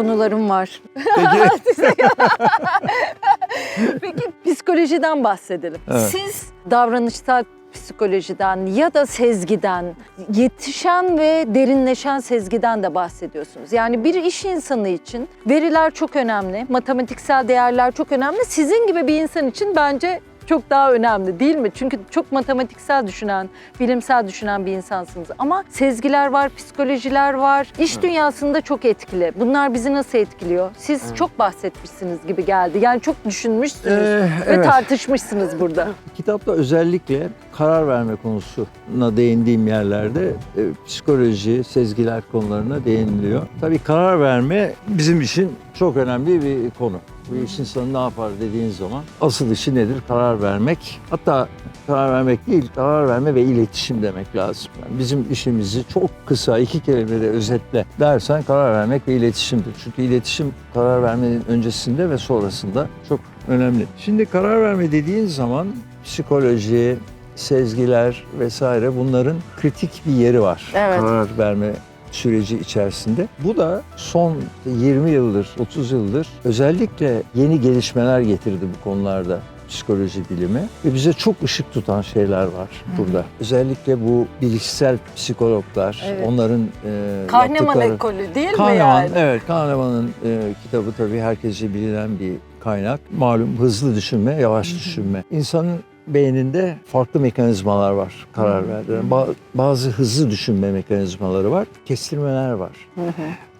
konularım var. Peki. Peki psikolojiden bahsedelim. Evet. Siz davranışsal psikolojiden ya da sezgiden, yetişen ve derinleşen sezgiden de bahsediyorsunuz. Yani bir iş insanı için veriler çok önemli, matematiksel değerler çok önemli. Sizin gibi bir insan için bence çok daha önemli değil mi? Çünkü çok matematiksel düşünen, bilimsel düşünen bir insansınız. Ama sezgiler var, psikolojiler var. İş dünyasında çok etkili. Bunlar bizi nasıl etkiliyor? Siz çok bahsetmişsiniz gibi geldi. Yani çok düşünmüşsünüz Ee, ve evet. tartışmışsınız burada. Kitapta özellikle karar verme konusuna değindiğim yerlerde e, psikoloji, sezgiler konularına değiniliyor. Tabii karar verme bizim için çok önemli bir konu. Bu iş insanı ne yapar dediğin zaman asıl işi nedir? Karar vermek. Hatta karar vermek değil, karar verme ve iletişim demek lazım. Yani bizim işimizi çok kısa iki kelimede özetle dersen karar vermek ve iletişimdir. Çünkü iletişim karar vermenin öncesinde ve sonrasında çok önemli. Şimdi karar verme dediğin zaman psikoloji, sezgiler vesaire bunların kritik bir yeri var. Evet. Karar verme süreci içerisinde. Bu da son 20 yıldır, 30 yıldır özellikle yeni gelişmeler getirdi bu konularda psikoloji bilimi ve bize çok ışık tutan şeyler var burada. Özellikle bu bilişsel psikologlar, Evet. onların e, Kahneman yaptıkları- ekolü değil mi Kahneman, yani? evet Kahneman'ın e, kitabı tabii herkese bilinen bir kaynak. Malum hızlı düşünme, yavaş düşünme. İnsanın beyninde farklı mekanizmalar var karar verdiren. Ba- bazı hızlı düşünme mekanizmaları var, kestirmeler var.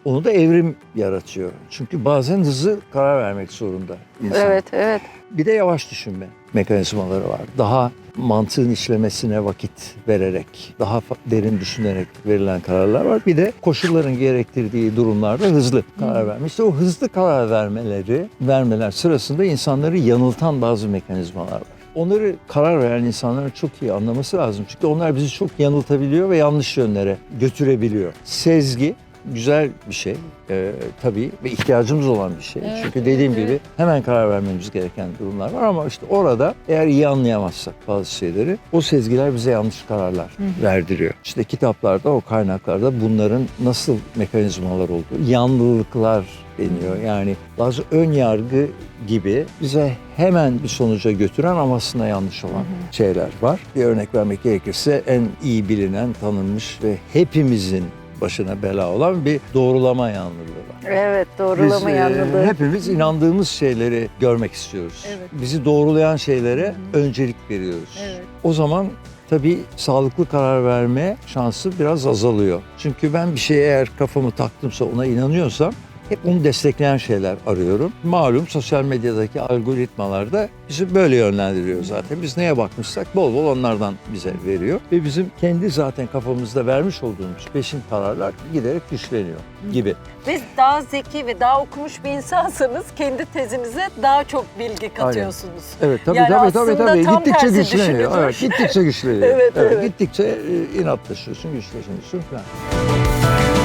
Onu da evrim yaratıyor. Çünkü bazen hızlı karar vermek zorunda insan. Evet, evet. Bir de yavaş düşünme mekanizmaları var. Daha mantığın işlemesine vakit vererek, daha fa- derin düşünerek verilen kararlar var. Bir de koşulların gerektirdiği durumlarda hızlı karar verme. İşte o hızlı karar vermeleri, vermeler sırasında insanları yanıltan bazı mekanizmalar var. Onları karar veren insanların çok iyi anlaması lazım. Çünkü onlar bizi çok yanıltabiliyor ve yanlış yönlere götürebiliyor. Sezgi güzel bir şey ee, tabii ve ihtiyacımız olan bir şey. Evet, Çünkü dediğim evet, gibi hemen karar vermemiz gereken durumlar var ama işte orada eğer iyi anlayamazsak bazı şeyleri o sezgiler bize yanlış kararlar verdiriyor. İşte kitaplarda o kaynaklarda bunların nasıl mekanizmalar olduğu, yanlılıklar deniyor. Yani bazı ön yargı gibi bize hemen bir sonuca götüren ama aslında yanlış olan şeyler var. Bir örnek vermek gerekirse en iyi bilinen, tanınmış ve hepimizin başına bela olan bir doğrulama yanlılığı var. Evet, doğrulama Biz, e, yanlılığı. hepimiz inandığımız şeyleri görmek istiyoruz. Evet. Bizi doğrulayan şeylere öncelik veriyoruz. Evet. O zaman tabii sağlıklı karar verme şansı biraz azalıyor. Çünkü ben bir şeye eğer kafamı taktımsa ona inanıyorsam hep onu destekleyen şeyler arıyorum. Malum sosyal medyadaki algoritmalar da bizi böyle yönlendiriyor zaten. Biz neye bakmışsak bol bol onlardan bize veriyor. Ve bizim kendi zaten kafamızda vermiş olduğumuz peşin kararlar giderek güçleniyor gibi. Ve daha zeki ve daha okumuş bir insansanız kendi tezinize daha çok bilgi katıyorsunuz. Evet tabii Yani tabii tabii tabii tam gittikçe güçleniyor. Evet gittikçe güçleniyor. Evet, evet. Gittikçe e, inatlaşıyorsun, güçleniyorsun falan.